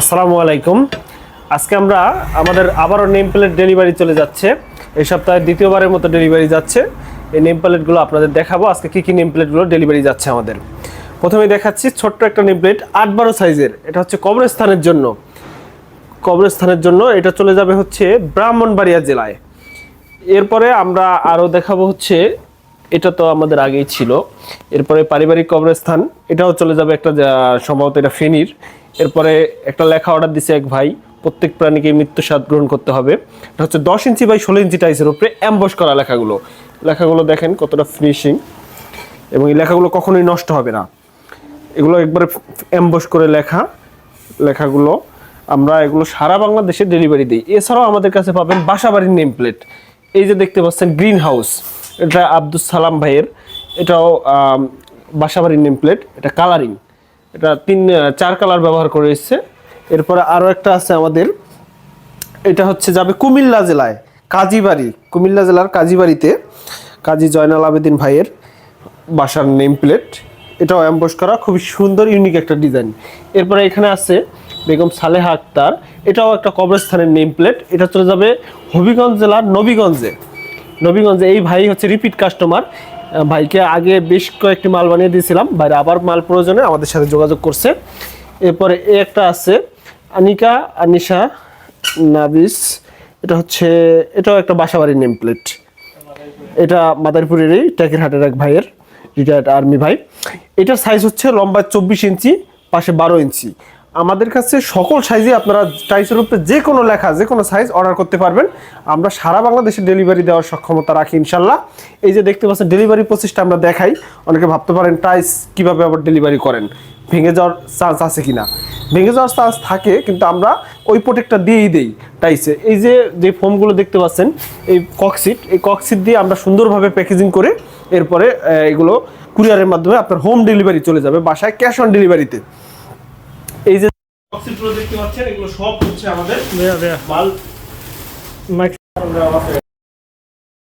আসসালামু আলাইকুম। আজকে আমরা আমাদের আবারও নেম প্লেট ডেলিভারি চলে যাচ্ছে। এই সপ্তাহে দ্বিতীয়বারের মতো ডেলিভারি যাচ্ছে। এই নেম প্লেটগুলো আপনাদের দেখাবো। আজকে কী কী নেম প্লেটগুলো ডেলিভারি যাচ্ছে আমাদের। প্রথমে দেখাচ্ছি ছোট্ট একটা নেম প্লেট, আট বারো সাইজের। এটা হচ্ছে কবরস্থানের জন্য। কবরস্থানের জন্য এটা চলে যাবে হচ্ছে ব্রাহ্মণবাড়িয়া জেলায়। এরপরে আমরা আরও দেখাবো হচ্ছে, এটা তো আমাদের আগেই ছিল। এরপরে পারিবারিক কবরস্থান, এটাও চলে যাবে একটা সম্ভবত এটা ফেনীর। এরপরে একটা লেখা অর্ডার দিছে এক ভাই, প্রত্যেক প্রাণীকে মৃত্যু স্বাদ গ্রহণ করতে হবে। এটা হচ্ছে দশ ইঞ্চি বাই ষোলো ইঞ্চি টাইসের উপরে অ্যাম্বস করা লেখাগুলো। লেখাগুলো দেখেন কতটা ফিনিশিং এবং এই লেখাগুলো কখনোই নষ্ট হবে না। এগুলো একবারে অ্যাম্বস করে লেখা, লেখাগুলো আমরা এগুলো সারা বাংলাদেশে ডেলিভারি দিই। এছাড়াও আমাদের কাছে পাবেন বাসাবাড়ির নেম প্লেট এই যে দেখতে পাচ্ছেন গ্রিন হাউস এটা আব্দুল সালাম ভাইয়ের। এটাও বাসাবাড়ির নেম প্লেট এটা কালারিং এটা তিন চার কালার ব্যবহার করে এসছে। এরপরে আরও একটা আছে আমাদের। এটা হচ্ছে যাবে কুমিল্লা জেলায়, কাজীবাড়ি, কুমিল্লা জেলার কাজীবাড়িতে। কাজী জয়নাল আবেদিন ভাইয়ের বাসার নেম প্লেট এটাও অ্যাম্বস করা, খুবই সুন্দর ইউনিক একটা ডিজাইন এরপরে এখানে আছে বেগম সালেহা আক্তার। এটাও একটা কবরস্থানের নেম প্লেট এটা চলে যাবে হবিগঞ্জ জেলার নবীগঞ্জে। নবীগঞ্জে এই ভাই হচ্ছে রিপিট কাস্টমার ভাইকে আগে বেশ কয়েকটি মাল বানিয়ে দিয়েছিলাম। ভাইরা আবার মাল প্রয়োজনে আমাদের সাথে যোগাযোগ করছে। এরপরে এ একটা আছে, আনিকা, আনিশা, নাবিস, এটা হচ্ছে, এটাও একটা বাসাবাড়ির নেম প্লেট এটা মাদারীপুরেরই ট্যাকের হাটের এক ভাইয়ের রিটায়ার্ড আর্মি ভাই। এটার সাইজ হচ্ছে লম্বা চব্বিশ ইঞ্চি, পাশে বারো ইঞ্চি। আমাদের কাছে সকল সাইজে আপনারা টাইসের উপরে যে কোনো লেখা, যে কোনো সাইজ অর্ডার করতে পারবেন। আমরা সারা বাংলাদেশে ডেলিভারি দেওয়ার সক্ষমতা রাখি ইনশাল্লাহ। এই যে দেখতে পাচ্ছেন ডেলিভারি প্রসেসটা আমরা দেখাই। অনেকে ভাবতে পারেন টাইস কীভাবে আবার ডেলিভারি করেন? ভেঙে যাওয়ার চান্স আছে কিনা? ভেঙে যাওয়ার চান্স থাকে, কিন্তু আমরা ওই প্রোটেক্টটা দিয়েই দেই টাইসে এই যে যে ফোমগুলো দেখতে পাচ্ছেন, এই ককসিট এই ককসিট দিয়ে আমরা সুন্দরভাবে প্যাকেজিং করে এরপরে এগুলো কুরিয়ারের মাধ্যমে আপনার হোম ডেলিভারি চলে যাবে, বাসায় ক্যাশ অন ডেলিভারিতে এই যে দেখতে পাচ্ছেন এগুলো সব হচ্ছে আমাদের. মাল.